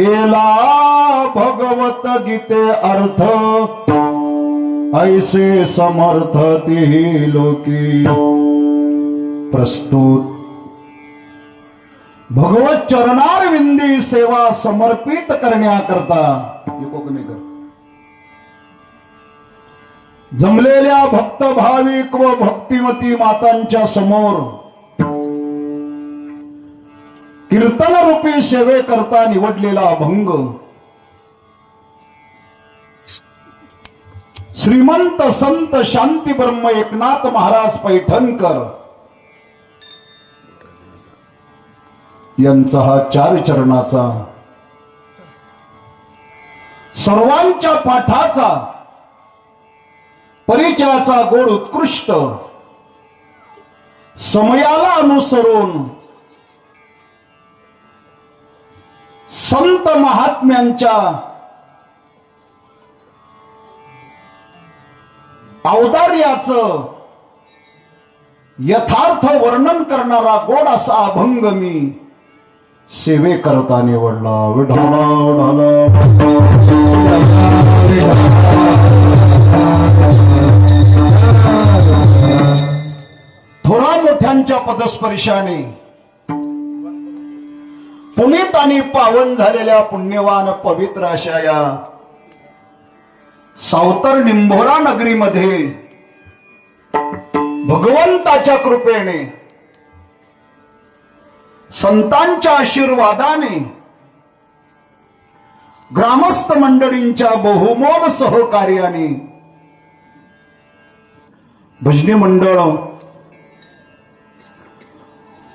केला भगवत गीते अर्थ. ऐसे समर्थ लोकी. प्रस्तुत. भगवत चरणार विंदी सेवा समर्पित करण्याकरता. कोकणीकर. जमलेल्या भक्त भाविक व भक्तिमती मातांच्या समोर. कीर्तन रूपी सेवेकरता निवडलेला अभंग. श्रीमंत संत शांती ब्रह्म एकनाथ महाराज पैठणकर यांचा हा चार चरणाचा सर्वांच्या पाठाचा परिचयाचा गोड उत्कृष्ट समयाला अनुसरून संत महात्म्यांच्या औदार्याचं यथार्थ वर्णन करणारा गोड असा अभंग मी सेवे करता निवडला. विढाला थोडा मोठ्यांच्या पदस्पर्शाने पुनीत आणि पावन झालेल्या पुण्यवान पवित्र अशा या सावतर निंभोरा नगरीमध्ये भगवंताच्या कृपेने संतांच्या आशीर्वादाने ग्रामस्थ मंडळींच्या बहुमोल सहकार्याने भजनी मंडळ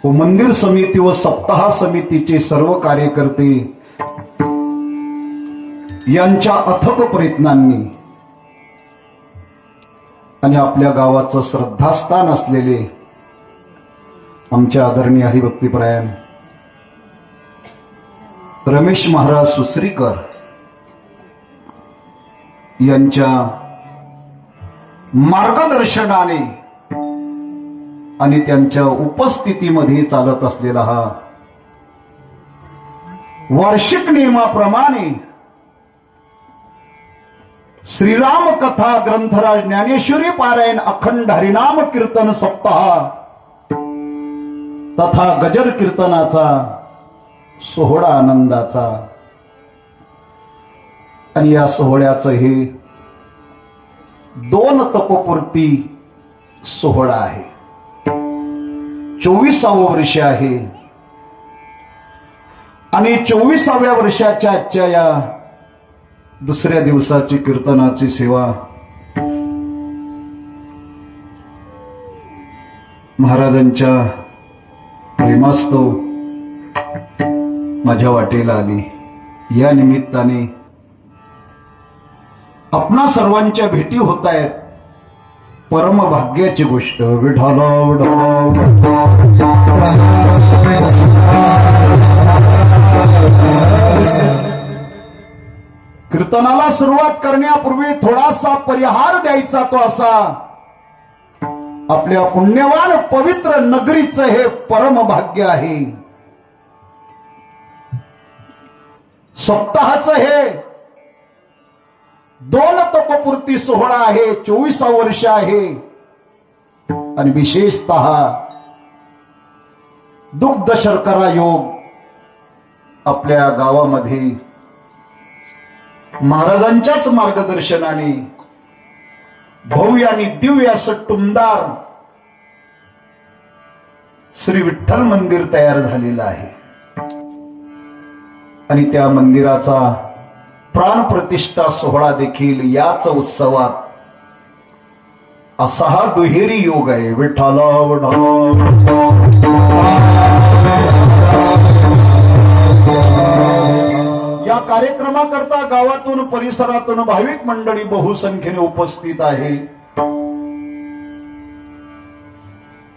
व मंदिर समिती व सप्ताह समितीचे सर्व कार्यकर्ते यांच्या अथक प्रयत्नांनी आणि आपल्या गावाचं श्रद्धास्थान असलेले आमचे आदरणीय हरिभक्तीपरायण रमेश महाराज सुसरीकर यांच्या मार्गदर्शनाने आणि त्यांच्या उपस्थितीमध्ये चालत असलेला हा वार्षिक नियमाप्रमाणे श्रीराम कथा ग्रंथराज ज्ञानेश्वरी पारायण अखंड हरिनाम कीर्तन सप्ताह तथा गजर कीर्तनाचा सोहळा आनंदाचा. आणि या सोहळ्याचं हे दोन तपपूर्ती सोहळा आहे. चोवीसावं वर्ष आहे. आणि चोवीसाव्या वर्षाच्या आजच्या या दुसऱ्या दिवसाची कीर्तनाची सेवा महाराजांच्या प्रेमास्तव माझ्या वाटेला आली. या निमित्ताने आपणा सर्वांच्या भेटी होत आहेत. परम भाग्याची गोष्ट विठाल कीर्तनाला सुरुवात करण्यापूर्वी थोडासा परिहार द्यायचा तो असा. आपल्या पुण्यवान पवित्र नगरीचं हे परम भाग्य आहे. सप्ताहाचं हे दोन तपपूर्ती सोहळा आहे चोवीसा वर्ष आहे. आणि विशेषत दुग्ध शर्करा योग आपल्या गावामध्ये महाराजांच्याच मार्गदर्शनाने भव्य आणि दिव्य असं टुमदार श्री विठ्ठल मंदिर तयार झालेलं आहे. आणि त्या मंदिराचा प्राणप्रतिष्ठा सोहळा देखील याच उत्सवात. असा हा दुहेरी योग आहे. विठ्ठला या कार्यक्रमाकरता गावातून परिसरातून भाविक मंडळी बहुसंख्येने उपस्थित आहे.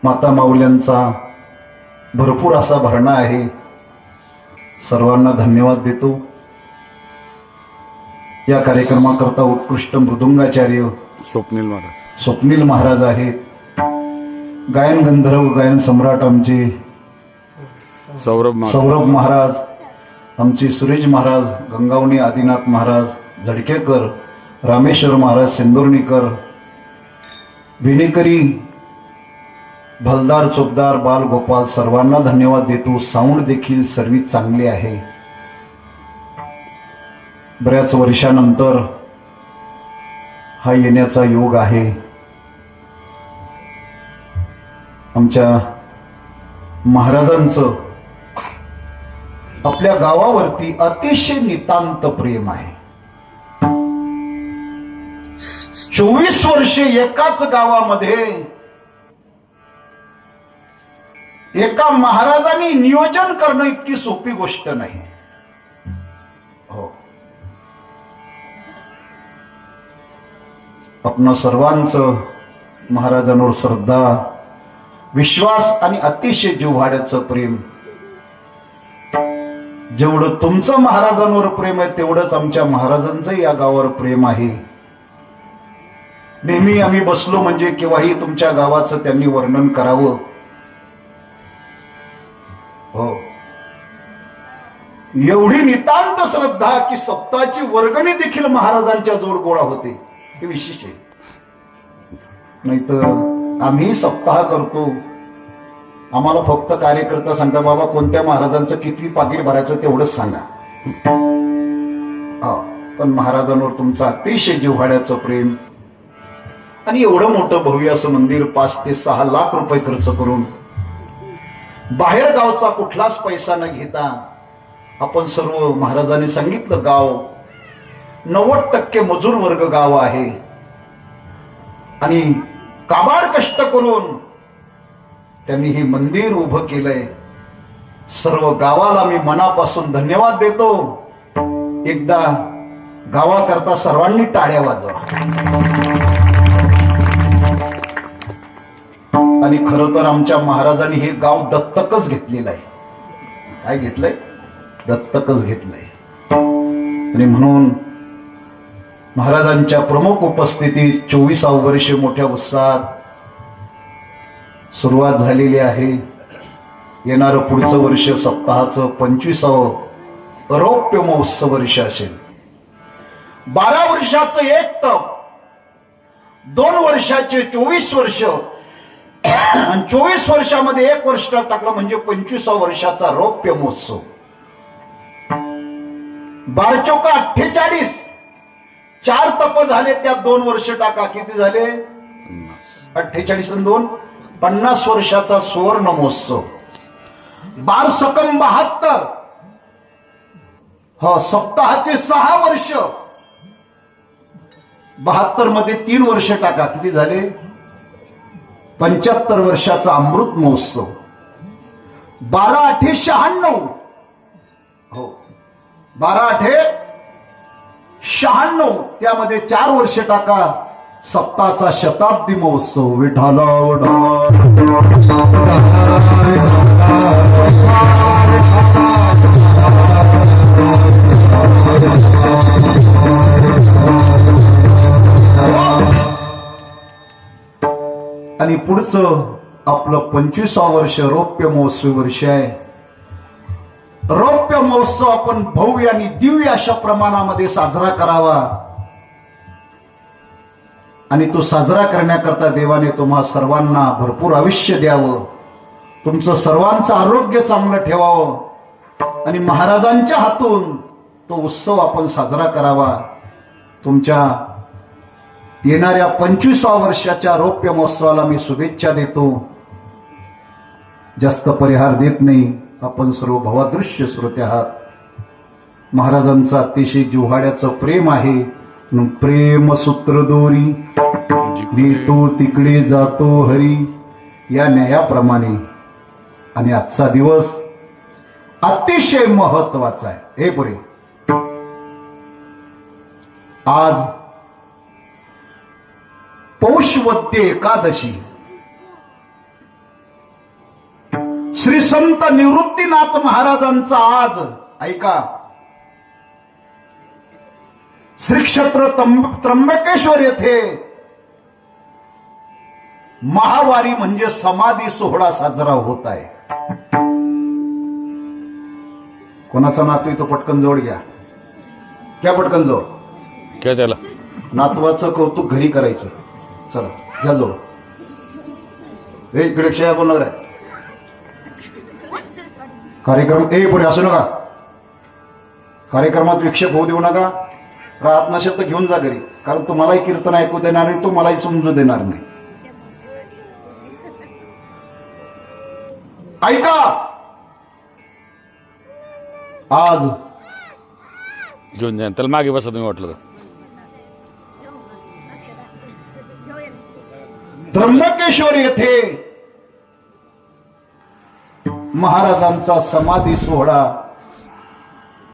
माता माऊल्यांचा भरपूर असा भरणा आहे. सर्वांना धन्यवाद देतो. या कार्यक्रमाकरता उत्कृष्ट मृदुंगाचार्य स्वप्नील महाराज. स्वप्नील महाराज आहेत. गायन गंधर्व गायन सम्राट आमचे सौरभ महाराज. सौरभ महाराज आमचे सुरेश महाराज गंगावणे आदिनाथ महाराज झडकेकर रामेश्वर महाराज सिंदुर्णीकर विणेकरी भलदार चोपदार बाल गोपाल सर्वांना धन्यवाद देतो. साऊंड देखील सर्विस चांगली आहे. बऱ्याच वर्षानंतर हा येण्याचा योग आहे. आमच्या महाराजांचं आपल्या गावावरती अतिशय नितांत प्रेम आहे. चोवीस वर्षे एकाच गावामध्ये एका महाराजांनी नियोजन करणं इतकी सोपी गोष्ट नाही. आपण सर्वांचं महाराजांवर श्रद्धा विश्वास आणि अतिशय जिव्हाड्याचं प्रेम. जेवढं तुमचं महाराजांवर प्रेम आहे तेवढंच आमच्या महाराजांचं या गावावर प्रेम आहे. नेहमी आम्ही बसलो म्हणजे केव्हाही तुमच्या गावाचं त्यांनी वर्णन करावं. हो. एवढी नितांत श्रद्धा की सप्ताची वर्गणी देखील महाराजांच्या जोड गोळा होते. हे विशेष आहे. नाहीतर आम्ही सप्ताह करतो. आम्हाला फक्त कार्यकर्ता सांगता बाबा कोणत्या महाराजांचं किती पाकिट भरायचं तेवढंच सांगा. हा पण महाराजांवर तुमचं अतिशय जिव्हाड्याचं प्रेम आणि एवढं मोठं भव्य असं मंदिर पाच ते सहा लाख रुपये खर्च करून बाहेर गावचा कुठलाच पैसा न घेता आपण सर्व महाराजांनी सांगितलं गाव नव्वद टक्के मजूर वर्ग गाव आहे. आणि काबाड कष्ट करून त्यांनी हे मंदिर उभं केलंय. सर्व गावाला मी मनापासून धन्यवाद देतो. एकदा गावाकरता सर्वांनी टाळ्या वाजवा. आणि खरं तर आमच्या महाराजांनी हे गाव दत्तकच घेतलेलं आहे. काय घेतलंय? दत्तकच घेतलंय. आणि म्हणून महाराजांच्या प्रमुख उपस्थितीत चोवीसावं वर्ष मोठ्या उत्साहात सुरुवात झालेली आहे. येणारं पुढचं वर्ष सप्ताहाचं पंचवीसावं रौप्य महोत्सव वर्ष असेल. बारा वर्षाचं एक तप दोन वर्षाचे चोवीस वर्ष आणि चोवीस वर्षामध्ये एक वर्ष टाकलं म्हणजे पंचवीसाव वर्षाचा रौप्य महोत्सव. बारचौका अठ्ठेचाळीस चार तप झाले त्यात दोन वर्ष टाका. किती झाले? अठ्ठेचाळीस दोन. पन्नास वर्षाचा सुवर्ण महोत्सव बार सकम बहात्तर. हा सप्ताहाचे सहा वर्ष. बहात्तरमध्ये तीन वर्ष टाका. किती झाले? पंच्याहत्तर वर्षाचा अमृत महोत्सव. बारा आठे शहाण्णव. हो. बारा आठे शहाण्णव. त्यामध्ये चार वर्ष टाका. सप्ताचा शताब्दी महोत्सव विठाला आणि पुढचं आपलं पंचवीसा वर्ष रौप्य महोत्सव वर्ष आहे. रौप्य महोत्सव आपण भव्य आणि दिव्य अशा प्रमाणामध्ये साजरा करावा. आणि तो साजरा करण्याकरता देवाने तुम्हा सर्वांना भरपूर आयुष्य द्यावं. तुमचं सर्वांचं आरोग्य चांगलं ठेवावं. आणि महाराजांच्या हातून तो उत्सव आपण साजरा करावा. तुमच्या येणाऱ्या पंचवीसा वर्षाच्या रौप्य महोत्सवाला मी शुभेच्छा देतो. जास्त परिहार देत नाही. आपण सर्व भवादृश्य श्रोते आहात. महाराजांचं अतिशय जिव्हाड्याचं प्रेम आहे. प्रेम सूत्र दोरी मी तो तिकडे जातो हरी या न्यायाप्रमाणे. आणि आजचा दिवस अतिशय महत्त्वाचा आहे. हे पुरे. आज पौषवत्य एकादशी. श्री संत निवृत्तीनाथ महाराजांचा आज ऐका. श्री क्षेत्र त्र्यंब- त्र्यंबकेश्वर येथे महावारी म्हणजे समाधी सोहळा साजरा होत आहे. कोणाचा नातू तो पटकन जोड घ्या. घ्या पटकन जोड काय त्याला. नातवाचं कौतुक घरी करायचं. चला घ्या जोड हे इकडे क्षया आहे? कार्यक्रम ए पुढे असू नका. कार्यक्रमात विक्षेप होऊ देऊ नका. नसेल तर घेऊन जा घरी. कारण तुम्हालाही कीर्तन ऐकू देणार नाही तुम्हालाही समजू देणार नाही. ऐका! आज घेऊन जा. त्याला मागे बसा तुम्ही वाटलं तर. त्र्यंबकेश्वर येथे महाराजांचा समाधी सोहळा